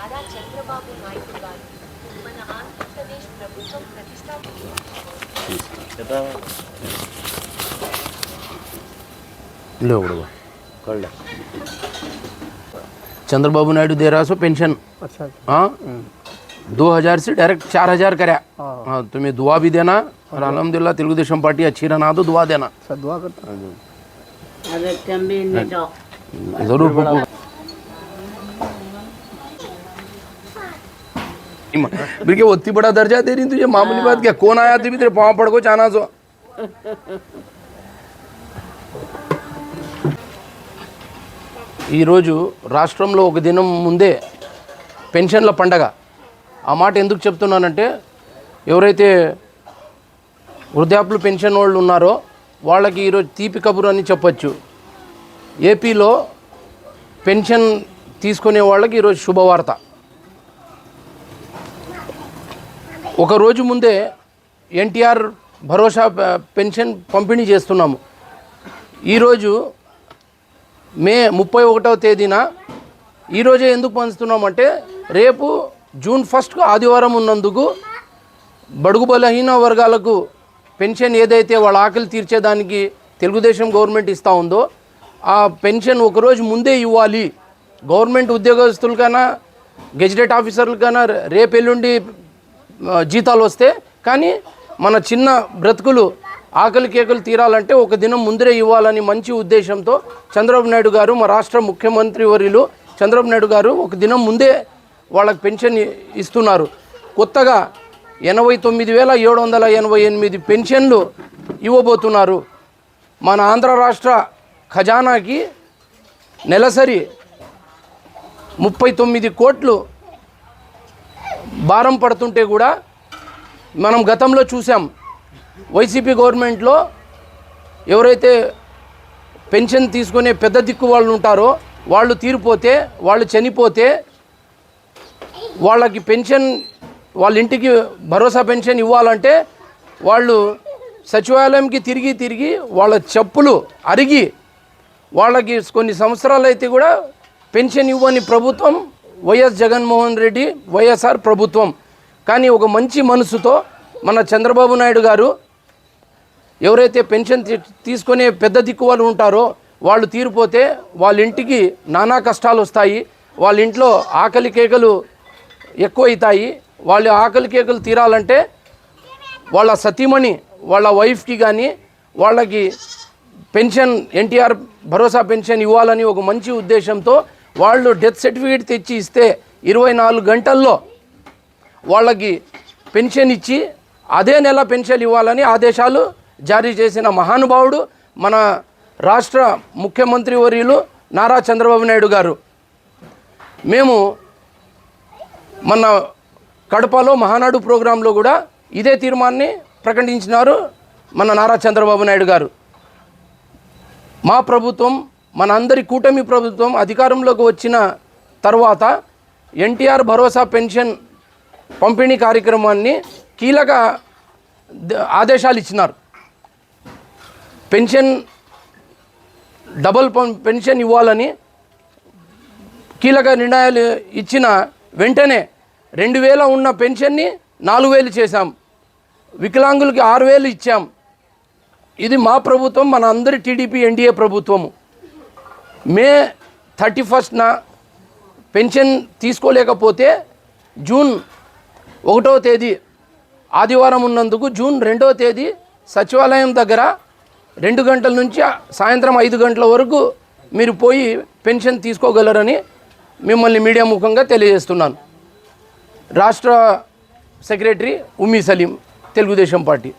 నారా చంద్రబాబు నాయుడు గారు మన ఆంధ్రప్రదేశ్ ప్రభుత్వం ప్రతిష్టాపించింది चंद्रबाबू नायडू दे रहा सो पेंशन हाँ? दो हज़ार से डायरेक्ट चार हज़ार कर. तुम्हें दुआ भी देना और अलहमदिल्ला तेलुगु देशम पार्टी अच्छी रहना तो दुआ देना. अच्छा, दुआ करता. हाँ हाँ ज़रूर पप्पू बिल्कुल ఒత్తి बड़ा दर्जा दे रही तुझे मामूली बात क्या कौन आया थी भी तेरे पाँव पड़ को चाना सो ఈరోజు రాష్ట్రంలో ఒక దినం ముందే పెన్షన్ల పండగ ఆ మాట ఎందుకు చెప్తున్నానంటే ఎవరైతే వృద్ధాప్యులు పెన్షన్ వాళ్ళు ఉన్నారో వాళ్ళకి ఈరోజు తీపి కబురు అని చెప్పొచ్చు ఏపీలో పెన్షన్ తీసుకునే వాళ్ళకి ఈరోజు శుభవార్త ఒక రోజు ముందే ఎన్టీఆర్ భరోసా పెన్షన్ పంపిణీ చేస్తున్నాము. ఈరోజు మే ముప్పై ఒకటవ తేదీన ఈరోజే ఎందుకు పంచుతున్నామంటే రేపు జూన్ ఫస్ట్కు ఆదివారం ఉన్నందుకు బడుగు బలహీన వర్గాలకు పెన్షన్ ఏదైతే వాళ్ళ ఆకలి తీర్చేదానికి తెలుగుదేశం గవర్నమెంట్ ఇస్తూ ఉందో ఆ పెన్షన్ ఒకరోజు ముందే ఇవ్వాలి. గవర్నమెంట్ ఉద్యోగస్తులకైనా గెజిటెడ్ ఆఫీసర్లకైనా రేపు ఎల్లుండి జీతాలు వస్తే కానీ మన చిన్న బ్రతుకులు ఆకలి కేకలు తీరాలంటే ఒక దినం ముందరే ఇవ్వాలని మంచి ఉద్దేశంతో చంద్రబాబు నాయుడు గారు మా రాష్ట్ర ముఖ్యమంత్రి వర్యులు చంద్రబాబు నాయుడు గారు ఒక దినం ముందే వాళ్ళకి పెన్షన్ ఇస్తున్నారు. కొత్తగా ఎనభై తొమ్మిది వేల ఏడు వందల ఎనభై ఎనిమిది పెన్షన్లు ఇవ్వబోతున్నారు. మన ఆంధ్ర రాష్ట్ర ఖజానాకి నెలసరి ముప్పై తొమ్మిది కోట్లు భారం పడుతుంటే కూడా మనం గతంలో చూసాం వైసీపీ గవర్నమెంట్లో ఎవరైతే పెన్షన్ తీసుకునే పెద్ద దిక్కు వాళ్ళు ఉంటారో వాళ్ళు తీరిపోతే వాళ్ళు చనిపోతే వాళ్ళకి పెన్షన్ వాళ్ళ ఇంటికి భరోసా పెన్షన్ ఇవ్వాలంటే వాళ్ళు సచివాలయంకి తిరిగి తిరిగి వాళ్ళ చెప్పులు అరిగి వాళ్ళకి కొన్ని సంవత్సరాలు అయితే కూడా పెన్షన్ ఇవ్వని ప్రభుత్వం వైఎస్ జగన్మోహన్ రెడ్డి వైఎస్ఆర్ ప్రభుత్వం. కానీ ఒక మంచి మనసుతో మన చంద్రబాబు నాయుడు గారు ఎవరైతే పెన్షన్ తీ- తీసుకునే పెద్ద దిక్కు వాళ్ళు ఉంటారో వాళ్ళు తీరిపోతే వాళ్ళ ఇంటికి నానా కష్టాలు వస్తాయి. వాళ్ళ ఇంట్లో ఆకలి కేకలు ఎక్కువవుతాయి వాళ్ళ ఆకలి కేకలు తీరాలంటే వాళ్ళ సతీమణి వాళ్ళ వైఫ్కి కానీ వాళ్ళకి పెన్షన్ ఎన్టీఆర్ భరోసా పెన్షన్ ఇవ్వాలని ఒక మంచి ఉద్దేశంతో వాళ్ళు డెత్ సర్టిఫికేట్ తెచ్చి ఇస్తే ఇరవై నాలుగు గంటల్లో వాళ్ళకి పెన్షన్ ఇచ్చి అదే నెల పెన్షన్ ఇవ్వాలని ఆదేశాలు జారీ చేసిన మహానుభావుడు మన రాష్ట్ర ముఖ్యమంత్రి వర్యులు నారా చంద్రబాబు నాయుడు గారు. మేము మన కడపలో మహానాడు ప్రోగ్రాంలో కూడా ఇదే తీర్మాన్ని ప్రకటించినారు మన నారా చంద్రబాబు నాయుడు గారు. మా ప్రభుత్వం మన అందరి కూటమి ప్రభుత్వం అధికారంలోకి వచ్చిన తర్వాత ఎన్టీఆర్ భరోసా పెన్షన్ పంపిణీ కార్యక్రమాన్ని కీలక ఆదేశాలు ఇచ్చినారు. పెన్షన్ డబుల్ పెన్షన్ ఇవ్వాలని కీలక నిర్ణయాలు ఇచ్చిన వెంటనే రెండు వేల ఉన్న పెన్షన్ని నాలుగు వేలు చేశాం. వికలాంగులకి ఆరు వేలు ఇచ్చాం. ఇది మా ప్రభుత్వం మన అందరి టీడీపీ ఎన్డీఏ ప్రభుత్వము. మే థర్టీ ఫస్ట్న పెన్షన్ తీసుకోలేకపోతే జూన్ ఒకటవ తేదీ ఆదివారం ఉన్నందుకు జూన్ రెండవ తేదీ సచివాలయం దగ్గర రెండు గంటల నుంచి సాయంత్రం ఐదు గంటల వరకు మీరు పోయి పెన్షన్ తీసుకోగలరని మిమ్మల్ని మీడియా ముఖంగా తెలియజేస్తున్నాను. రాష్ట్ర సెక్రటరీ ఉమ్మీ సలీం తెలుగుదేశం పార్టీ.